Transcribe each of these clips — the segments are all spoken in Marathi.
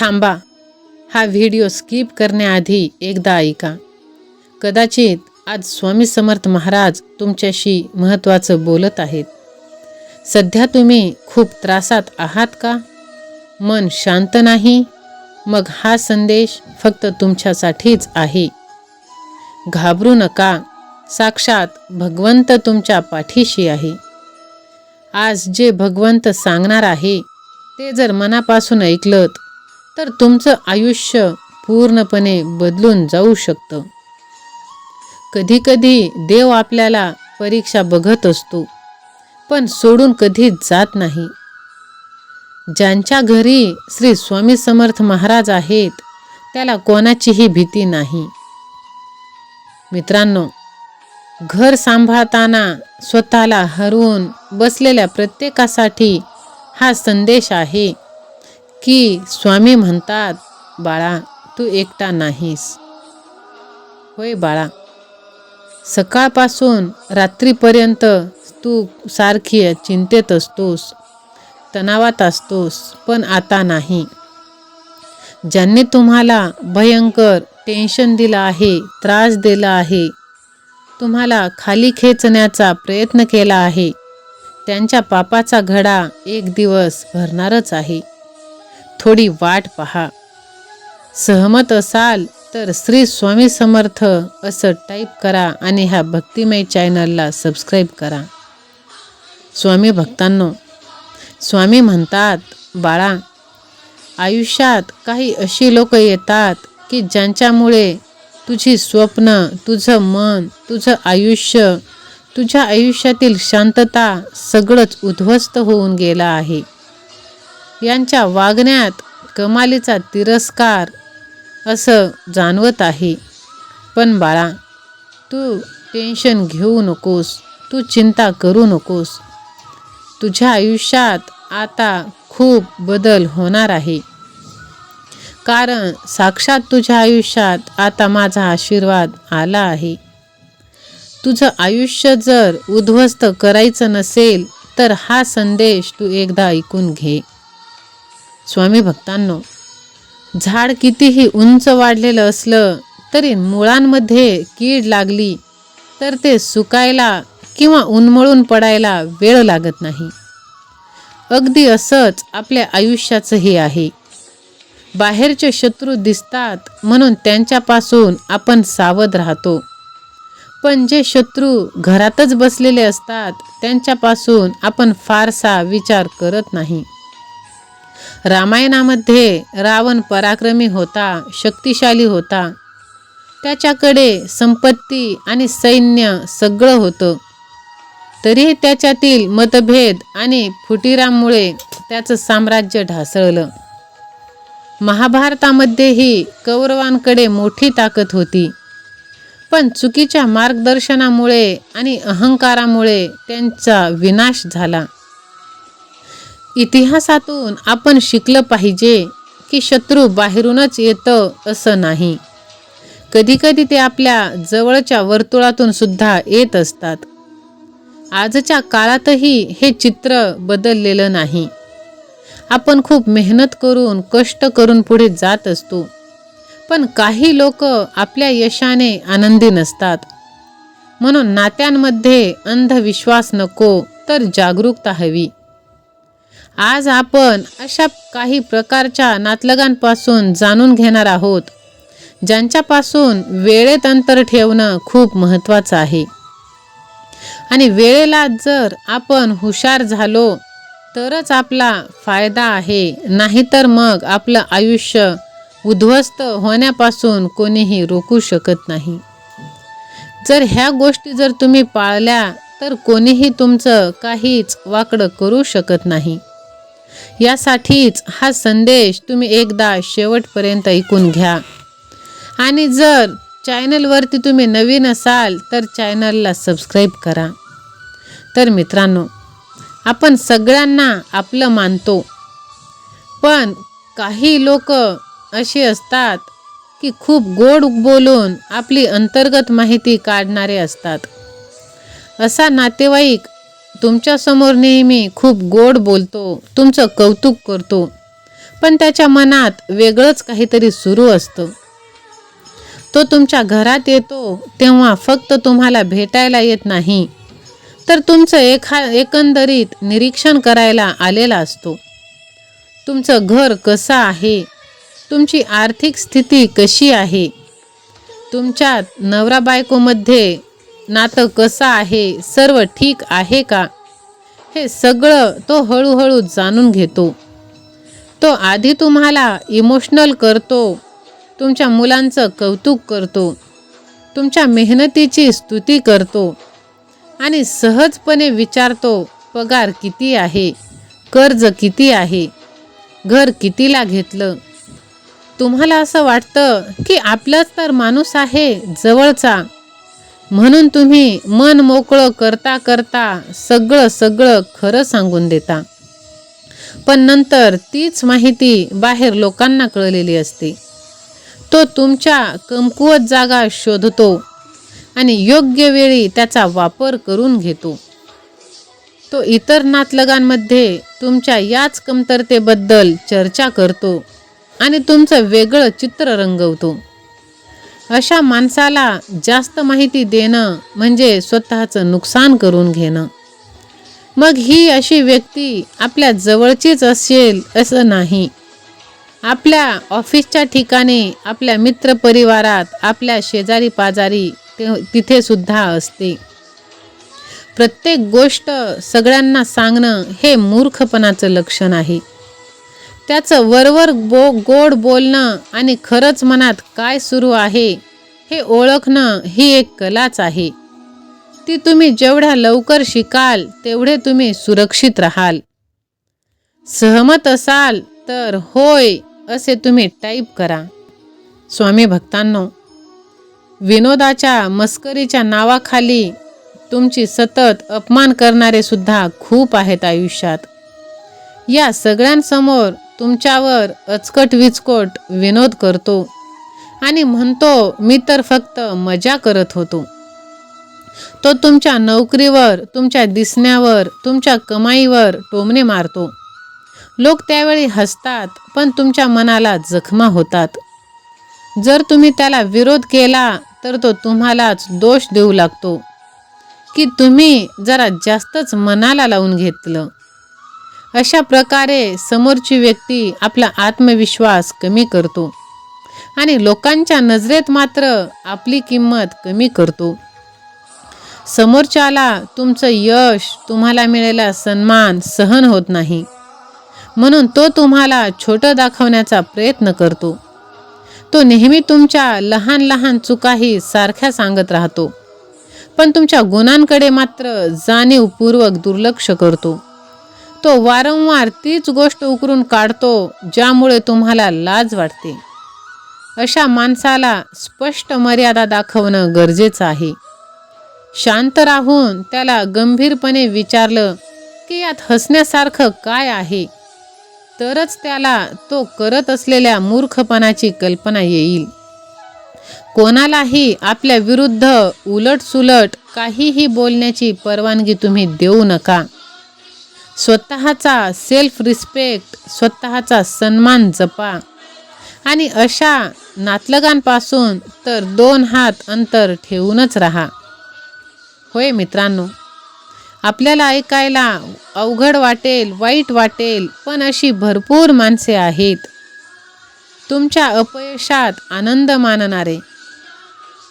थांबा. हा व्हिडिओ स्किप करण्याआधी एकदा ऐका. कदाचित आज स्वामी समर्थ महाराज तुमच्याशी महत्त्वाचं बोलत आहेत. सध्या तुम्ही खूप त्रासात आहात का? मन शांत नाही? मग हा संदेश फक्त तुमच्यासाठीच आहे. घाबरू नका. साक्षात भगवंत तुमच्या पाठीशी आहे. आज जे भगवंत सांगणार आहे ते जर मनापासून ऐकलत तर तुमचं आयुष्य पूर्णपणे बदलून जाऊ शकतं. कधीकधी देव आपल्याला परीक्षा बघत असतो पण सोडून कधीच जात नाही. ज्यांच्या घरी श्री स्वामी समर्थ महाराज आहेत त्याला कोणाचीही भीती नाही. मित्रांनो घर सांभाळताना स्वतःला हरवून बसलेल्या प्रत्येकासाठी हा संदेश आहे. की स्वामी म्हणतात बाळा तू एकटा नाहीस. होय बाळा सकाळपासून रात्रीपर्यंत तू सारखी चिंतेत असतोस तणावात असतोस पण आता नाही. ज्यांनी तुम्हाला भयंकर टेन्शन दिलं आहे त्रास दिला आहे तुम्हाला खाली खेचण्याचा प्रयत्न केला आहे त्यांच्या पापाचा घडा एक दिवस भरणारच आहे. थोडी वाट पहा. सहमत असाल तर श्री स्वामी समर्थ असं टाईप करा आणि ह्या भक्तिमय चॅनलला सबस्क्राईब करा. स्वामी भक्तांनो स्वामी म्हणतात बाळा आयुष्यात काही अशी लोक येतात की ज्यांच्यामुळे तुझी स्वप्न तुझं मन तुझं आयुष्य तुझ्या आयुष्यातील शांतता सगळंच उद्ध्वस्त होऊन गेलं आहे. यांच्या वागण्यात कमालीचा तिरस्कार असं जाणवत आहे. पण बाळा तू टेन्शन घेऊ नकोस तू चिंता करू नकोस. तुझ्या आयुष्यात आता खूप बदल होणार आहे. कारण साक्षात तुझ्या आयुष्यात आता माझा आशीर्वाद आला आहे. तुझं आयुष्य जर उद्ध्वस्त करायचं नसेल तर हा संदेश तू एकदा ऐकून घे. स्वामी भक्तांनो झाड कितीही उंच वाढलेलं असलं तरी मुळांमध्ये कीड लागली तर ते सुकायला किंवा उन्मळून पडायला वेळ लागत नाही. अगदी असंच आपल्या आयुष्याचंही आहे. बाहेरचे शत्रू दिसतात म्हणून त्यांच्यापासून आपण सावध राहतो. पण जे शत्रू घरातच बसलेले असतात त्यांच्यापासून आपण फारसा विचार करत नाही. रामायणामध्ये रावण पराक्रमी होता शक्तिशाली होता. त्याच्याकडे संपत्ती आणि सैन्य सगळं होतं. तरीही त्याच्यातील मतभेद आणि फुटीरामुळे त्याचं साम्राज्य ढासळलं. महाभारतामध्येही कौरवांकडे मोठी ताकद होती. पण चुकीच्या मार्गदर्शनामुळे आणि अहंकारामुळे त्यांचा विनाश झाला. इतिहासातून आपण शिकलं पाहिजे की शत्रू बाहेरूनच येतं असं नाही. कधीकधी ते आपल्या जवळच्या वर्तुळातून सुद्धा येत असतात. आजच्या काळातही हे चित्र बदललेलं नाही. आपण खूप मेहनत करून कष्ट करून पुढे जात असतो. पण काही लोक आपल्या यशाने आनंदी नसतात. म्हणून नात्यांमध्ये अंधविश्वास नको तर जागरूकता हवी. आज आपण अशा काही प्रकारच्या नातलगांपासून जाणून घेणार आहोत ज्यांच्यापासून वेळेत अंतर ठेवणं खूप महत्त्वाचं आहे. आणि वेळेला जर आपण हुशार झालो तरच आपला फायदा आहे. नाहीतर मग आपलं आयुष्य उद्ध्वस्त होण्यापासून कोणीही रोखू शकत नाही. जर ह्या गोष्टी जर तुम्ही पाळल्या तर कोणीही तुमचं काहीच वाकडं करू शकत नाही. यासाठीच हा संदेश तुम्ही एकदा शेवटपर्यंत ऐकून घ्या. आणि जर चॅनलवरती तुम्ही नवीन असाल तर चॅनलला सबस्क्राईब करा. तर मित्रांनो आपण सगळ्यांना आपलं मानतो. पण काही लोक अशी असतात की खूप गोड बोलून आपली अंतर्गत माहिती काढणारे असतात. असा नातेवाईक तुमच्यासमोर नेहमी खूप गोड बोलतो तुमचं कौतुक करतो. पण त्याच्या मनात वेगळंच काहीतरी सुरू असतं. तो तुमच्या घरात येतो तेव्हा फक्त तुम्हाला भेटायला येत नाही. तर तुमचं एखा एकंदरीत निरीक्षण करायला आलेला असतो. तुमचं घर कसं आहे? तुमची आर्थिक स्थिती कशी आहे? तुमच्यात नवरा बायकोमध्ये नातं कसं आहे सर्व ठीक आहे का? हे सगळं तो हळूहळू जाणून घेतो. तो आधी तुम्हाला इमोशनल करतो तुमच्या मुलांचं कौतुक करतो तुमच्या मेहनतीची स्तुती करतो आणि सहजपणे विचारतो पगार किती आहे? कर्ज किती आहे? घर कितीला घेतलं? तुम्हाला असं वाटतं की आपलाच तर माणूस आहे जवळचा. म्हणून तुम्ही मन मोकळं करता करता सगळं सगळं खरं सांगून देता. पण नंतर तीच माहिती बाहेर लोकांना कळलेली असते. तो तुमच्या कमकुवत जागा शोधतो आणि योग्य वेळी त्याचा वापर करून घेतो. तो इतर नातलगांमध्ये तुमच्या याच कमतरतेबद्दल चर्चा करतो आणि तुमचं वेगळं चित्र रंगवतो. अशा माणसाला जास्त माहिती देणं म्हणजे स्वतःचं नुकसान करून घेणं. मग ही अशी व्यक्ती आपल्या जवळचीच असेल असं नाही. आपल्या ऑफिसच्या ठिकाणी आपल्या मित्रपरिवारात आपल्या शेजारी पाजारी ते तिथे सुद्धा असते. प्रत्येक गोष्ट सगळ्यांना सांगणं हे मूर्खपणाचं लक्षण आहे. त्याचं वरवर बो गोड बोलणं आणि खरंच मनात काय सुरू आहे हे ओळखणं ही एक कलाच आहे. ती तुम्ही जेवढ्या लवकर शिकाल तेवढे तुम्ही सुरक्षित राहाल. सहमत असाल तर होय असे तुम्ही टाईप करा. स्वामी भक्तांनो विनोदाच्या मस्करीच्या नावाखाली तुमची सतत अपमान करणारे सुद्धा खूप आहेत आयुष्यात. या सगळ्यांसमोर तुमच्यावर अचकट विचकोट विनोद करतो आणि म्हणतो मी तर फक्त मजा करत होतो. तो तुमच्या नोकरीवर तुमच्या दिसण्यावर तुमच्या कमाईवर टोमणे मारतो. लोक त्यावेळी हसतात पण तुमच्या मनाला जखमा होतात. जर तुम्ही त्याला विरोध केला तर तो तुम्हालाच दोष देऊ लागतो. की तुम्ही जरा जास्तच मनाला लावून घेतलं. अशा प्रकारे समोरची व्यक्ती आपला आत्मविश्वास कमी करतो आणि लोकांच्या नजरेत मात्र आपली किंमत कमी करतो. समोरच्याला तुमचं यश तुम्हाला मिळालेला सन्मान सहन होत नाही. म्हणून तो तुम्हाला छोटं दाखवण्याचा प्रयत्न करतो. तो नेहमी तुमच्या लहान लहान चुकाही सारख्या सांगत राहतो. पण तुमच्या गुणांकडे मात्र जाणीवपूर्वक दुर्लक्ष करतो. तो वारंवार तीच गोष्ट उकरून काढतो ज्यामुळे तुम्हाला लाज वाटते. अशा माणसाला स्पष्ट मर्यादा दाखवणं गरजेचं आहे. शांत राहून त्याला गंभीरपणे विचारलं की यात हसण्यासारखं काय आहे? तरच त्याला तो करत असलेल्या मूर्खपणाची कल्पना येईल. कोणालाही आपल्या विरुद्ध उलटसुलट काहीही बोलण्याची परवानगी तुम्ही देऊ नका. स्वतःचा सेल्फ रिस्पेक्ट स्वतःचा सन्मान जपा. आणि अशा नातलगांपासून तर दोन हात अंतर ठेवूनच राहा. होय मित्रांनो आपल्याला ऐकायला अवघड वाटेल वाईट वाटेल पण अशी भरपूर माणसे आहेत. तुमच्या अपयशात आनंद मानणारे.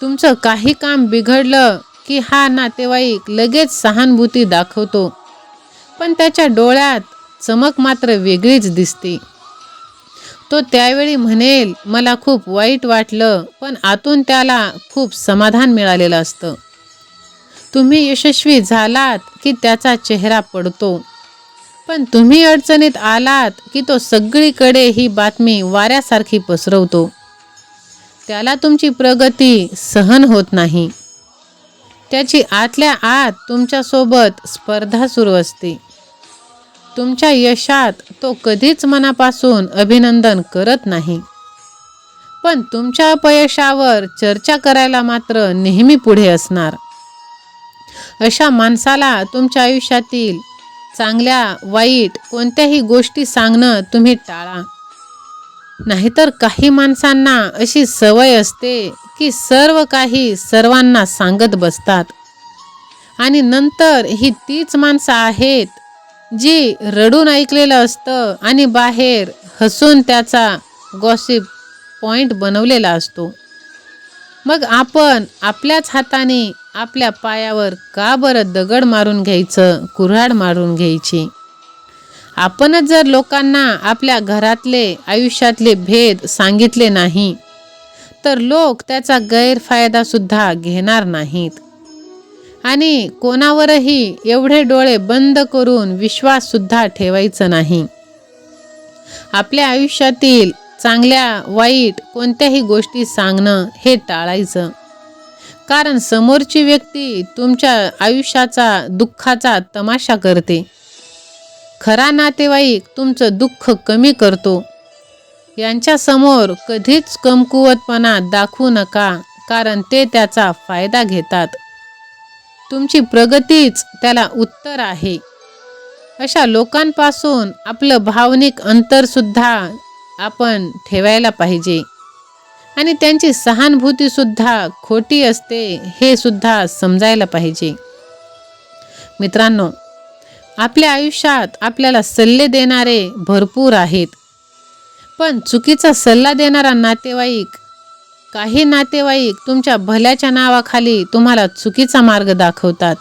तुमचं काही काम बिघडलं की हा नातेवाईक लगेच सहानुभूती दाखवतो. पण त्याच्या डोळ्यात चमक मात्र वेगळीच दिसते. तो त्यावेळी म्हणेल मला खूप वाईट वाटलं पण आतून त्याला खूप समाधान मिळालेलं असतं. तुम्ही यशस्वी झालात की त्याचा चेहरा पडतो. पण तुम्ही अडचणीत आलात की तो सगळीकडे ही बातमी वाऱ्यासारखी पसरवतो. त्याला तुमची प्रगती सहन होत नाही. त्याची आतल्या आत तुमच्यासोबत स्पर्धा सुरू असते. तुमच्या यशात तो कधीच मनापासून अभिनंदन करत नाही. पण तुमच्या अपयशावर चर्चा करायला मात्र नेहमी पुढे असणार. अशा माणसाला तुमच्या आयुष्यातील चांगल्या वाईट कोणत्याही गोष्टी सांगणं तुम्ही टाळा. नाहीतर काही माणसांना अशी सवय असते की सर्व काही सर्वांना सांगत बसतात. आणि नंतर ही तीच माणसं आहेत जी रडून ऐकलेलं असतं आणि बाहेर हसून त्याचा गॉसिप पॉईंट बनवलेला असतो. मग आपण आपल्याच हाताने आपल्या पायावर का बरं दगड मारून घ्यायचं कुऱ्हाड मारून घ्यायची? आपणच जर लोकांना आपल्या घरातले आयुष्यातले भेद सांगितले नाही तर लोक त्याचा गैरफायदासुद्धा घेणार नाहीत. आणि कोणावरही एवढे डोळे बंद करून विश्वाससुद्धा ठेवायचं नाही. आपल्या आयुष्यातील चांगल्या वाईट कोणत्याही गोष्टी सांगणं हे टाळायचं. कारण समोरची व्यक्ती तुमच्या आयुष्याचा दुःखाचा तमाशा करते. खरा नातेवाईक तुमचं दुःख कमी करतो. यांच्यासमोर कधीच कमकुवतपणा दाखवू नका कारण ते त्याचा फायदा घेतात. तुमची प्रगतीच त्याला उत्तर आहे. अशा लोकांपासून आपलं भावनिक अंतरसुद्धा आपण ठेवायला पाहिजे. आणि त्यांची सहानुभूतीसुद्धा खोटी असते हे सुद्धा समजायला पाहिजे. मित्रांनो आपल्या आयुष्यात आपल्याला सल्ले देणारे भरपूर आहेत. पण चुकीचा सल्ला देणारा नातेवाईक काही नातेवाईक तुमच्या भल्याच्या नावाखाली तुम्हाला चुकीचा मार्ग दाखवतात.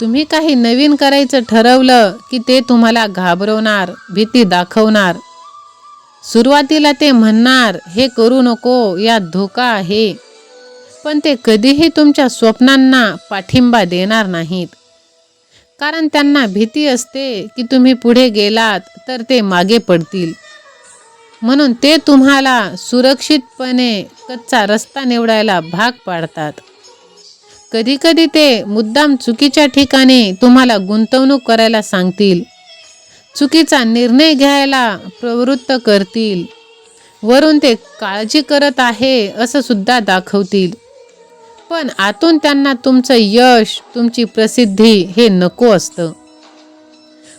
तुम्ही काही नवीन करायचं ठरवलं की ते तुम्हाला घाबरवणार भीती दाखवणार. सुरुवातीला ते म्हणणार हे करू नको यात धोका आहे. पण ते कधीही तुमच्या स्वप्नांना पाठिंबा देणार नाहीत. कारण त्यांना भीती असते की तुम्ही पुढे गेलात तर ते मागे पडतील. म्हणून ते तुम्हाला सुरक्षितपणे कच्चा रस्ता निवडायला भाग पाडतात. कधीकधी ते मुद्दाम चुकीच्या ठिकाणी तुम्हाला गुंतवणूक करायला सांगतील. चुकीचा निर्णय घ्यायला प्रवृत्त करतील. वरून ते काळजी करत आहे असं सुद्धा दाखवतील. पण आतून त्यांना तुमचं यश तुमची प्रसिद्धी हे नको असतं.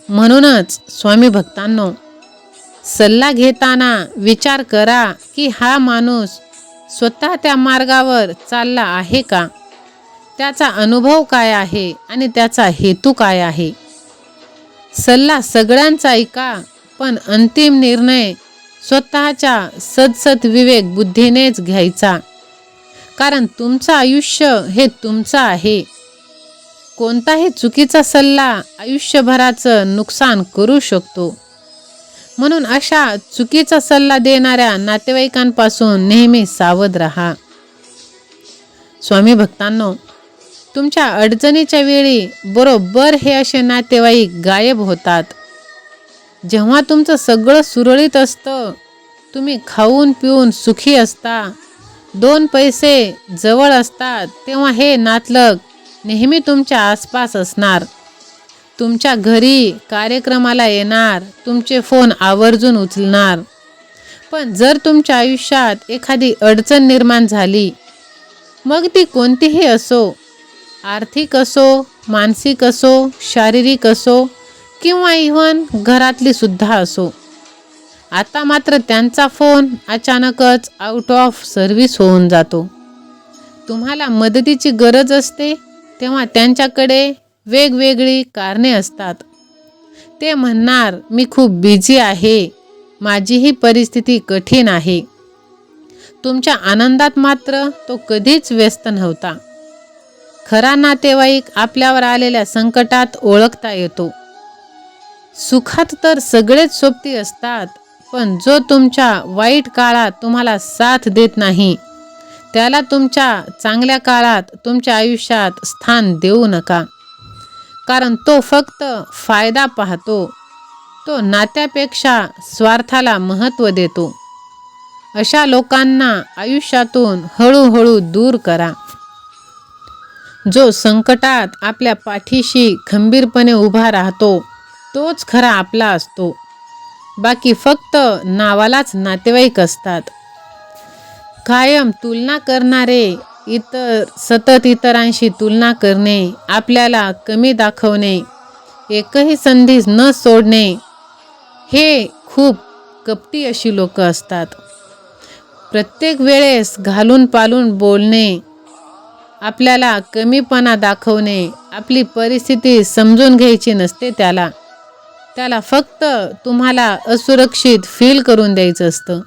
म्हणूनच स्वामी भक्तांनो सल्ला घेताना विचार करा की हा माणूस स्वतः त्या मार्गावर चालला आहे का? त्याचा अनुभव काय आहे आणि त्याचा हेतू काय आहे? सल्ला सगळ्यांचा ऐका पण अंतिम निर्णय स्वतःच्या सदसद विवेक बुद्धीनेच घ्यायचा. कारण तुमचं आयुष्य हे तुमचं आहे. कोणताही चुकीचा सल्ला आयुष्यभराचं नुकसान करू शकतो. म्हणून अशा चुकीचा सल्ला देणाऱ्या नातेवाईकांपासून नेहमी सावध राहा. स्वामी भक्तांनो तुमच्या अडचणीच्या वेळी बरोबर हे असे नातेवाईक गायब होतात. जेव्हा तुमचं सगळं सुरळीत असतं तुम्ही खाऊन पिऊन सुखी असता दोन पैसे जवळ असतात तेव्हा हे नातलग नेहमी तुमच्या आसपास असणार. तुमच्या घरी कार्यक्रमाला येणार तुमचे फोन आवर्जून उचलणार. पण जर तुमच्या आयुष्यात एखादी अडचण निर्माण झाली मग ती कोणतीही असो आर्थिक असो मानसिक असो शारीरिक असो किंवा इव्हन घरातली सुद्धा असो. आता मात्र त्यांचा फोन अचानकच आउट ऑफ सर्व्हिस होऊन जातो. तुम्हाला मदतीची गरज असते तेव्हा त्यांच्याकडे वेगवेगळी कारणे असतात. ते म्हणणार मी खूप बिझी आहे. माझी ही परिस्थिती कठीण आहे. तुमच्या आनंदात मात्र तो कधीच व्यस्त नव्हता. खरा नातेवाईक आपल्यावर आलेल्या संकटात ओळखता येतो. सुखात तर सगळेच सोबती असतात पण जो तुमच्या वाईट काळात तुम्हाला साथ देत नाही त्याला तुमच्या चांगल्या काळात तुमच्या आयुष्यात स्थान देऊ नका. कारण तो फक्त फायदा पाहतो. तो नात्यापेक्षा स्वार्थाला महत्त्व देतो. अशा लोकांना आयुष्यातून हळूहळू दूर करा. जो संकटात आपल्या पाठीशी खंबीरपणे उभा राहतो तोच खरा आपला असतो. बाकी फक्त नावालाच नातेवाईक असतात. कायम तुलना करणारे इतर सतत इतरांशी तुलना करणे आपल्याला कमी दाखवणे एकही संधी न सोडणे हे खूप कपटी अशी लोक असतात. प्रत्येक वेळेस घालून पालून बोलणे आपल्याला कमीपणा दाखवणे आपली परिस्थिती समजून घ्यायची नसते त्याला. त्याला फक्त तुम्हाला असुरक्षित फील करून द्यायचं असतं.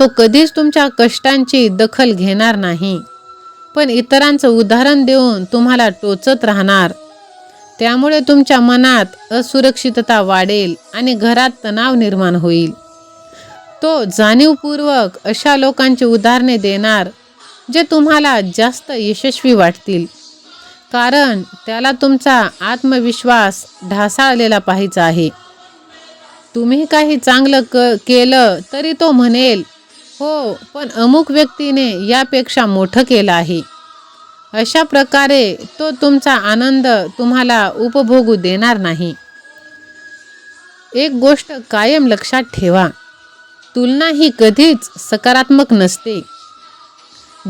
तो कधीच तुमच्या कष्टांची दखल घेणार नाही. पण इतरांचं उदाहरण देऊन तुम्हाला टोचत राहणार. त्यामुळे तुमच्या मनात असुरक्षितता वाढेल आणि घरात तणाव निर्माण होईल. तो जाणीवपूर्वक अशा लोकांची उदाहरणे देणार जे तुम्हाला जास्त यशस्वी वाटतील. कारण त्याला तुमचा आत्मविश्वास ढासाळलेला पाहायचा आहे. तुम्ही काही चांगलं क केलं तरी तो म्हणेल हो पण अमुक व्यक्तीने यापेक्षा मोठं केलं आहे. अशा प्रकारे तो तुमचा आनंद तुम्हाला उपभोगू देणार नाही. एक गोष्ट कायम लक्षात ठेवा. तुलना ही कधीच सकारात्मक नसते.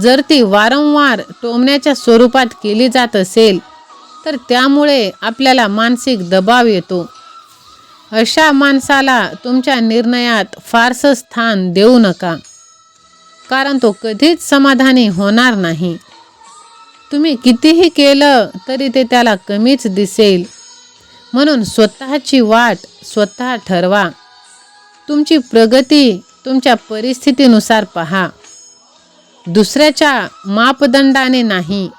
जर ती वारंवार टोमण्याच्या स्वरूपात केली जात असेल तर त्यामुळे आपल्याला मानसिक दबाव येतो. अशा माणसाला तुमच्या निर्णयात फारसं स्थान देऊ नका. कारण तो कधीच समाधानी होणार नाही. तुम्ही कितीही केलं तरी ते त्याला कमीच दिसेल. म्हणून स्वतःची वाट स्वतः ठरवा. तुमची प्रगती तुमच्या परिस्थितीनुसार पहा. दुसऱ्याच्या मापदंडाने नाही.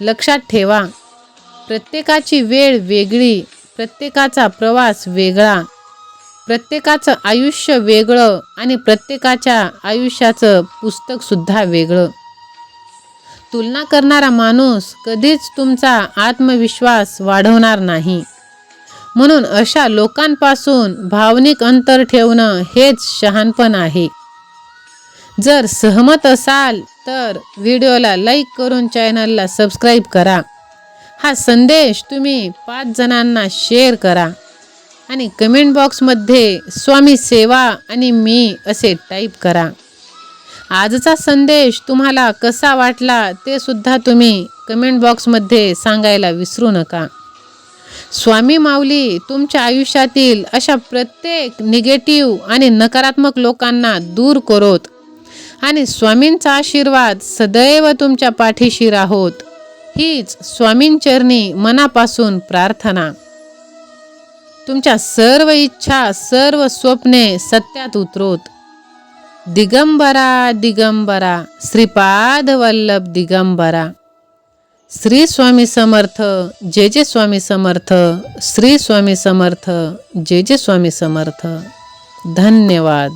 लक्षात ठेवा. प्रत्येकाची वेळ वेगळी प्रत्येकाचा प्रवास वेगळा. प्रत्येकाचं आयुष्य वेगळं आणि प्रत्येकाच्या आयुष्याचं पुस्तकसुद्धा वेगळं. तुलना करणारा माणूस कधीच तुमचा आत्मविश्वास वाढवणार नाही. म्हणून अशा लोकांपासून भावनिक अंतर ठेवणं हेच शहाणपण आहे. जर सहमत असाल तर व्हिडिओला लाईक करून चॅनलला सबस्क्राईब करा. हा संदेश तुम्ही पाच जणांना शेअर करा. आणि कमेंट बॉक्समध्ये स्वामी सेवा आणि मी असे टाईप करा. आजचा संदेश तुम्हाला कसा वाटला ते सुद्धा तुम्ही कमेंट बॉक्समध्ये सांगायला विसरू नका. स्वामी माऊली तुमच्या आयुष्यातील अशा प्रत्येक निगेटिव्ह आणि नकारात्मक लोकांना दूर करोत आणि स्वामींचा आशीर्वाद सदैव तुमच्या पाठीशी राहोत. हीच स्वामींचरणी मनापासून प्रार्थना. तुमच्या सर्व इच्छा सर्व स्वप्ने सत्यात उतरोत. दिगंबरा दिगंबरा श्रीपाद वल्लभ दिगंबरा. श्री स्वामी समर्थ जे जे स्वामी समर्थ श्री स्वामी समर्थ जे जे स्वामी समर्थ. धन्यवाद.